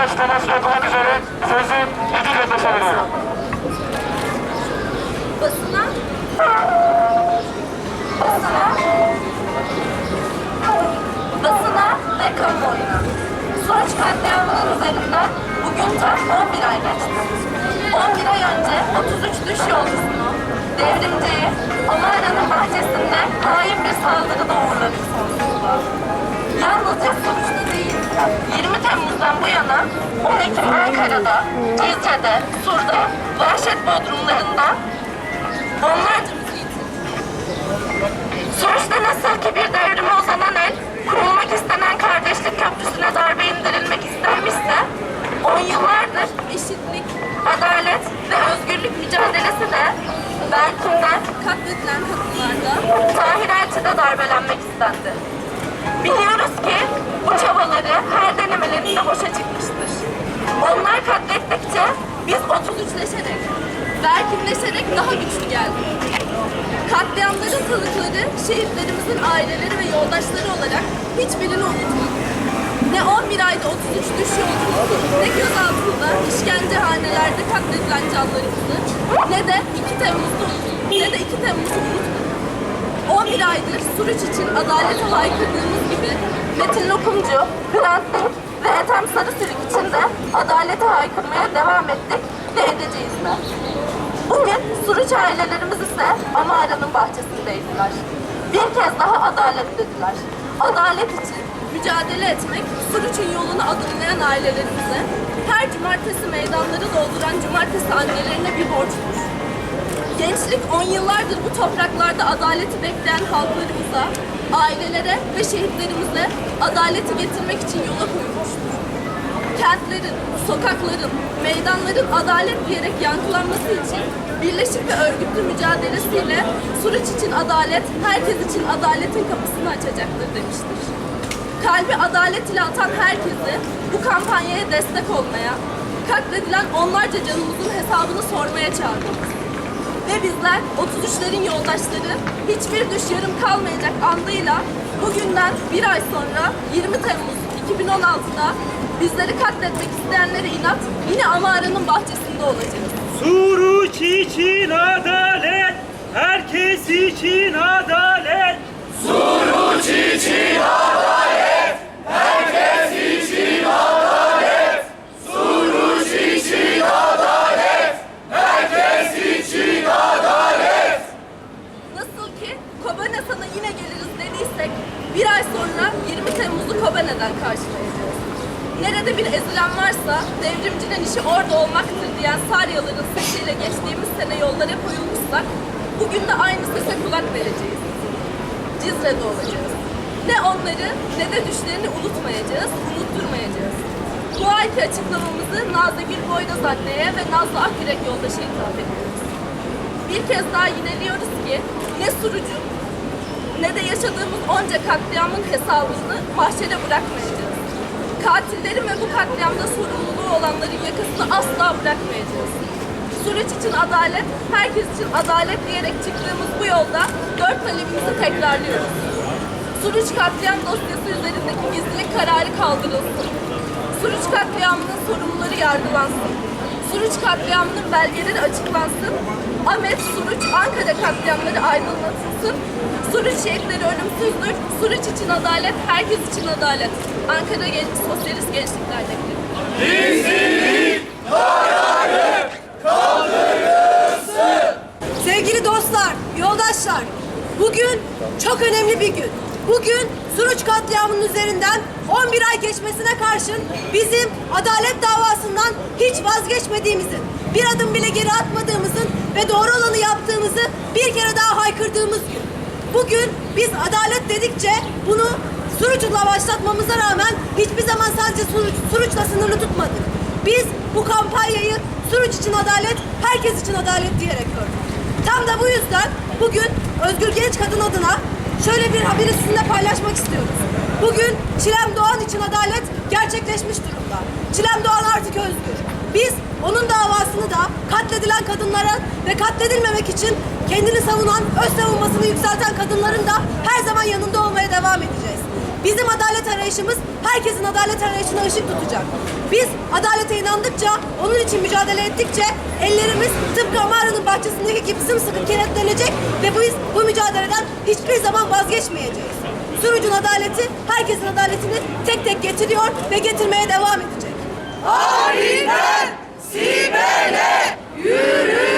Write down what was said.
açıklaması yapılmak üzere sözü İdil Yöndaş'a veriyorum. Basına Basına Basına ve kamuoyuna Sonuç katliamının üzerinden bugün tam 11 ay geçti. 11 ay önce 33 düş yolcusunu devrimciyi Amara'nın bahçesinde hain bir saldırıda bu yana 10 Ekim Ankara'da, İzce'de, Sur'da, vahşet bodrumlarında onlarca müziği Sonuçta nasıl ki bir devrime uzanan el, kurulmak istenen kardeşlik köprüsüne darbe indirilmek istenmişse, on yıllardır eşitlik, adalet ve özgürlük mücadelesi de Berkin'den katledilen kadınlarda Tahir Elçi'de darbelenmek istendi. Biliyoruz ki bu çabaları her denemelerinde boşa çıkmıştır. Onlar katlettikçe biz 33'leşerek, Berkinleşerek daha güçlü geldik. Katliamların tanıkları şehitlerimizin aileleri ve yoldaşları olarak hiçbirini unutmadık. Ne 11 ayda 33 düş yolculuğu, ne gözaltında işkencehanelerde katledilen canlarımızı, ne de 2 Temmuz'da ne de 2 Temmuz'u unutmadık. 11 aydır Suruç için adalete haykırdığımız gibi Metin Lokumcu, Hrant Dink ve Ethem Sarısürük için de adalete haykırmaya devam ettik ve edeceğiz de. Bugün Suruç ailelerimiz ise Amara'nın bahçesindeydiler. Bir kez daha adalet dediler. Adalet için mücadele etmek Suruç'un yolunu adımlayan ailelerimize, her cumartesi meydanları dolduran cumartesi annelerine bir borçtur. Gençlik on yıllardır bu topraklarda adaleti bekleyen halklarımıza, ailelere ve şehitlerimize adaleti getirmek için yola koyulmuştur. Kentlerin, sokakların, meydanların adalet diyerek yankılanması için birleşik ve örgütlü mücadelesiyle Suruç için adalet, herkes için adaletin kapısını açacaktır demiştir. Kalbi adalet ile atan herkesi bu kampanyaya destek olmaya, katledilen onlarca canımızın hesabını sormaya çağırdık. Ve bizler 33'lerin yoldaşları hiçbir düş yarım kalmayacak andıyla bugünden bir ay sonra 20 Temmuz 2016'da bizleri katletmek isteyenlere inat yine Amara'nın bahçesinde olacağız. Suruç için adalet, herkes için adalet. Nasıl ki Kobane sana yine geliriz dediysek bir ay sonra 20 Temmuz'u Kobane'den karşılayacağız. Nerede bir ezilen varsa devrimcinin işi orada olmaktır diyen Saryaların sesiyle geçtiğimiz sene yollara koyulmuşsak bugün de aynı sese kulak vereceğiz. Cizre'de olacağız. Ne onları ne de düşlerini unutmayacağız, unutturmayacağız. Bu ayki açıklamamızı Nazlı Gül Boynaz anneye ve Nazlı Akürek yoldaşa hitap ediyoruz. Bir kez daha yineliyoruz ki ne surucu ne de yaşadığımız onca katliamın hesabını mahşere bırakmayacağız. Katillerin ve bu katliamda sorumluluğu olanların yakasını asla bırakmayacağız. Suruç için adalet, herkes için adalet diyerek çıktığımız bu yolda dört talebimizi tekrarlıyoruz. Suruç katliam dosyası üzerindeki gizlilik kararı kaldırılsın. Suruç katliamının sorumluları yargılansın. Suruç katliamının belgeleri açıklansın. Ahmet Suruç Ankara katliamları aydınlatılsın. Suruç şehitleri ölümsüzdür. Suruç için adalet, herkes için adalet. Ankara Genç Sosyalist Gençlik Dernekleri. Sevgili dostlar, yoldaşlar, bugün çok önemli bir gün. Bugün Suruç katliamının üzerinden 11 ay geçmesine karşın bizim adalet davasından hiç vazgeçmediğimizin, bir adım bile geri atmadığımızın ve doğru olanı yaptığımızı bir kere daha haykırdığımız gün. Bugün biz adalet dedikçe bunu Suruç'la başlatmamıza rağmen hiçbir zaman sadece Suruç, Suruç'la sınırlı tutmadık. Biz bu kampanyayı Suruç için adalet, herkes için adalet diyerek gördük. Tam da bu yüzden bugün Özgür Genç Kadın adına şöyle bir haberi sizinle paylaşmak istiyoruz. Bugün Çilem Doğan için adalet gerçekleşmiş durumda. Çilem Doğan artık özgür. Biz onun davasını da katledilen kadınlara ve katledilmemek için kendini savunan, öz savunmasını yükselten kadınların da her zaman yanında olmaya devam edeceğiz. Bizim adalet arayışımız herkesin adalet arayışına ışık tutacak. Biz adalete inandıkça, onun için mücadele ettikçe ellerimiz tıpkı mağaranın bahçesindeki gibi sımsıkı kenetlenecek ve biz bu mücadeleden hiçbir zaman vazgeçmeyeceğiz. Surucun adaleti herkesin adaletini tek tek getiriyor ve getirmeye devam edecek. Halinden Sibel'e yürü!